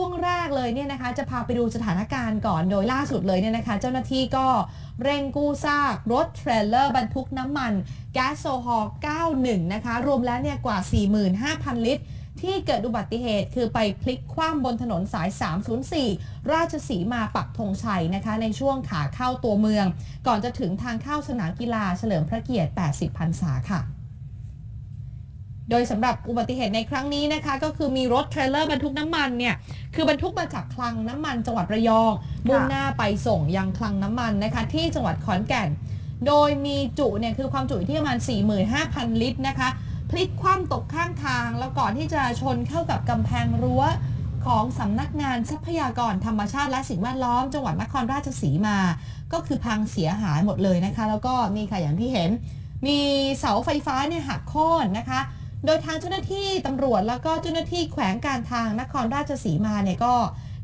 ช่วงแรกเลยเนี่ยนะคะจะพาไปดูสถานการณ์ก่อนโดยล่าสุดเลยเนี่ยนะคะ เจ้าหน้าที่ก็เร่งกู้ซากรถเทรลเลอร์บรรทุกน้ำมัน แก๊สโซฮอล์91 นะคะ รวมแล้วเนี่ยกว่า 45,000 ลิตร ที่เกิดอุบัติเหตุคือไปพลิกคว่ำบนถนนสาย 304 ราชสีมาปักธงชัยนะคะ ในช่วงขาเข้าตัวเมือง ก่อนจะถึงทางเข้าสนามกีฬาเฉลิมพระเกียรติ 80พรรษาค่ะ โดยสำหรับอุบัติเหตุในครั้งนี้นะคะ ก็คือมีรถเทรลเลอร์บรรทุกน้ำมันเนี่ย คือบรรทุกมาจากคลังน้ำมันจังหวัดระยองมุ่งหน้าไปส่งยังคลังน้ำมันนะคะ ที่จังหวัดขอนแก่น โดยมีจุเนี่ยคือความจุที่ประมาณ 45,000 ลิตรนะคะพลิกคว่ำตกข้างทาง แล้วก่อนที่จะชนเข้ากับกำแพงรั้วของสำนักงานทรัพยากรธรรมชาติและสิ่งแวดล้อม จังหวัดนครราชสีมา ก็คือพังเสียหายหมดเลยนะคะ แล้วก็นี่ค่ะอย่างที่เห็น มีเสาไฟฟ้าเนี่ยหักโค่นนะคะ โดยทางเจ้าหน้าที่ตำรวจแล้วก็เจ้าหน้าที่แขวงการทางนครราชสีมาเนี่ยก็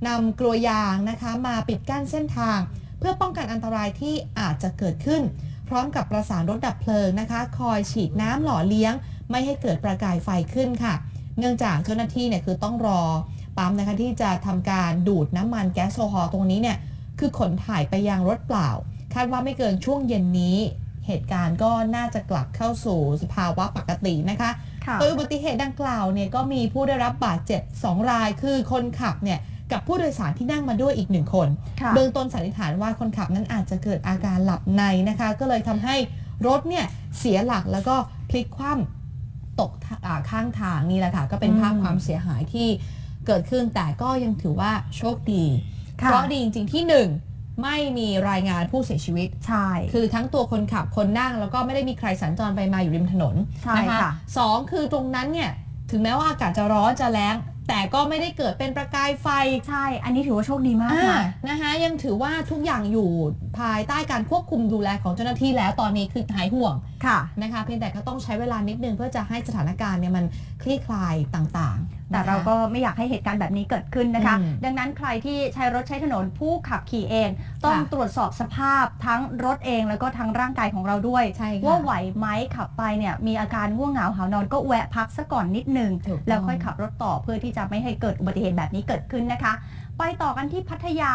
นำกลัวยางนะคะมาปิดกั้นเส้นทาง เพื่อป้องกันอันตรายที่อาจจะเกิดขึ้น พร้อมกับประสานรถดับเพลิงนะคะ คอยฉีดน้ำหล่อเลี้ยง ไม่ให้เกิดประกายไฟขึ้นค่ะ เนื่องจากเจ้าหน้าที่เนี่ยคือต้องรอปั๊มนะคะที่จะทำการดูดน้ำมันแก๊สโซฮอลตรงนี้เนี่ยคือขนถ่ายไปยังรถเปล่า คาดว่าไม่เกินช่วงเย็นนี้ เหตุการณ์ก็น่าจะกลับเข้าสู่สภาวะปกตินะคะ โดยอุบัติเหตุดังกล่าวเนี่ยก็มีผู้ได้รับบาดเจ็บ 2 ราย คือคนขับเนี่ยกับผู้โดยสารที่นั่งมาด้วยอีกหนึ่งคนค่ะเบื้องต้นสันนิษฐานว่าคนขับนั้นอาจจะเกิดอาการหลับในนะคะ ก็เลยทำให้รถเนี่ยเสียหลักแล้วก็พลิกคว่ำตกทะอ่าข้างทางนี่แหละค่ะ ก็เป็นภาพอืมความเสียหายที่เกิดขึ้นแต่ก็ยังถือว่าโชคดีค่ะเพราะดีจริงๆที่หนึ่ง ไม่มีรายงานผู้เสียชีวิต ใช่ คือทั้งตัวคนขับคนนั่ง แล้วก็ไม่ได้มีใครสัญจรไปมาอยู่ริมถนนใช่นะคะค่ะ สองคือตรงนั้นเนี่ยถึงแม้ว่าอากาศจะร้อนจะแล้ง แต่ก็ไม่ได้เกิดเป็นประกายไฟใช่ อันนี้ถือว่าโชคดีมากอ่านะ นะคะยังถือว่าทุกอย่างอยู่ภายใต้การควบคุมดูแลของเจ้าหน้าที่แล้วตอนนี้คือหายห่วงค่ะ นะคะเพียงแต่ก็ต้องใช้เวลานิดนึงเพื่อจะให้สถานการณ์เนี่ยมันคลี่คลายต่างๆแต่นะคะ เราก็ไม่อยากให้เหตุการณ์แบบนี้เกิดขึ้นนะคะ อืมดังนั้นใครที่ใช้รถใช้ถนนผู้ขับขี่เอง ต้องค่ะ ตรวจสอบสภาพทั้งรถเองแล้วก็ทั้งร่างกายของเราด้วย ใช่ค่ะ ว่าไหวไหมขับไปเนี่ยมีอาการง่วงเหงาหาวนอนก็แวะพักซะก่อนนิดนึง ถูกต้อง แล้วค่อยขับรถต่อเพื่อที่จะไม่ให้เกิดอุบัติเหตุแบบนี้เกิดขึ้นนะคะ ไปต่อกันที่พัทยา